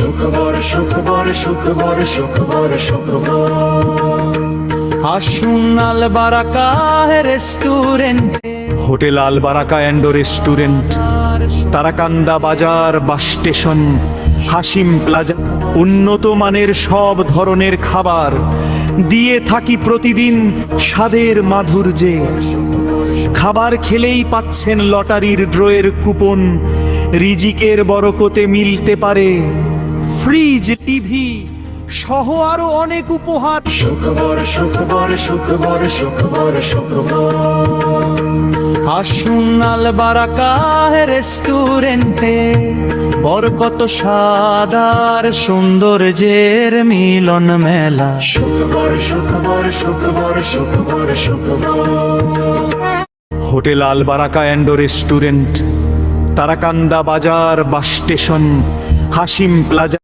শুক্রবার শুক্রবার শুক্রবার শুক্রবার শুক্রবার আসুন আল বারাকা রেস্টুরেন্টে। Hotel Albaraka and restaurant Tarakanda বাজার বাস স্টেশন হাসিম প্লাজা। উন্নত মানের সব ধরনের খাবার দিয়ে থাকি প্রতিদিন স্বাদের মাধুর্যে। খাবার খেলেই পাচ্ছেন লটারির ড্রয়ের কুপন রিজিকের বরকতে মিলতে পারে। ফ্রিজ টিভি সহ আরও অনেক উপহার। শুক্রবার শুক্রবার শুক্রবার শুক্রবার শুক্রবার আসুন আল বারাকা রেস্টুরেন্টে বরকত সাদার সৌন্দর্যের মিলন মেলা। শুক্রবার শুক্রবার শুক্রবার শুক্রবার শুক্রবার hotel Albaraka and restaurant Tarakanda বাজার বাস স্টেশন হাসিম প্লাজা